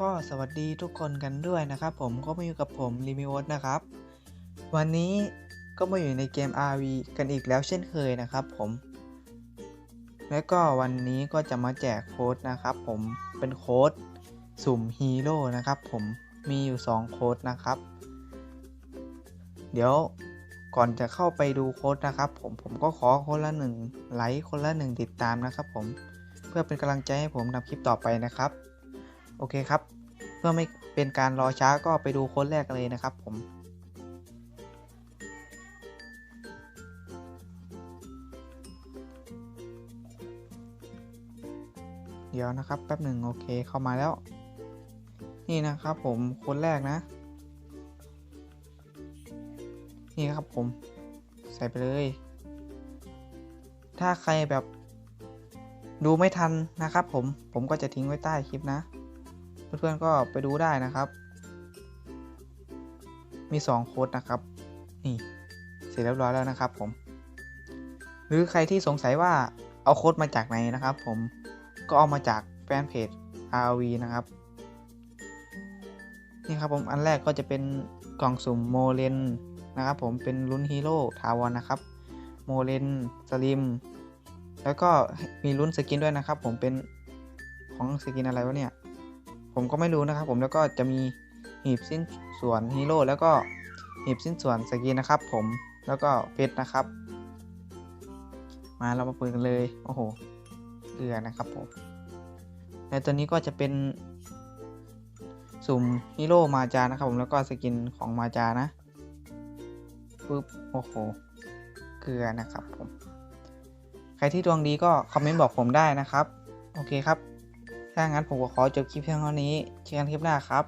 ก็สวัสดีทุกคนกันด้วยนะครับผมก็มาอยู่กับผมลิมิวอสนะครับ วันนี้ก็มาอยู่ในเกม RV กันอีกแล้วเช่นเคยนะครับผม และก็วันนี้ก็จะมาแจกโค้ดนะครับผมเป็นโค้ดสุ่มฮีโร่นะครับผมมีอยู่ 2 โค้ดนะครับ เดี๋ยวก่อนจะเข้าไปดูโค้ดนะครับ ผมผมก็ขอคนละหนึ่งไลค์คนละหนึ่งติดตามนะครับ ผมเพื่อเป็นกำลังใจให้ผมทำคลิปต่อไปนะครับ โอเคครับ เพื่อไม่เป็นการรอช้าก็ไปดูโค้ดแรกเลยนะครับ ผมเดี๋ยวนะครับแป๊บหนึ่งโอเคเข้ามาแล้ว นี่นะครับผมคนแรกนะ นี่ครับผม ใส่ไปเลย ถ้าใครแบบดูไม่ทันนะครับผมผมก็จะทิ้งไว้ใต้คลิปนะ เพื่อนๆก็ไปดูได้นะครับ มี 2 โค้ดนะครับ นี่เสร็จเรียบร้อยแล้วนะครับผม หรือใครที่สงสัยว่าเอาโค้ดมาจากไหนนะครับผมก็เอามาจากแฟนเพจ RV นะครับ นี่ครับผมอันแรกก็จะเป็นกล่องสุ่มโมเลนนะครับผมเป็นลุ้นฮีโร่ทาวอนนะครับโมเลนสลิมแล้วก็มีลุ้นสกินด้วยนะครับ ผมเป็นของสกินอะไรวะเนี่ย ผมก็ไม่รู้นะครับ ผมแล้วก็จะมีหีบสิ้นส่วนฮีโร่แล้วก็หีบสิ้นส่วนสกินนะครับ ผมแล้วก็เพชรนะครับ มาเรามาเปิดกันเลยโอ้โหเกลือนะครับผมในตัวนี้ก็จะเป็นสุ่มฮีโร่มาจานะครับผมแล้วก็สกินของมาจานะปึ๊บโอ้โหเกลือนะครับผมใครที่ดวงดีก็คอมเมนต์บอกผมได้นะครับ โอเคครับ ถ้างั้นผมก็ขอจบคลิปเพียงเท่านี้เจอกันคลิปหน้าครับ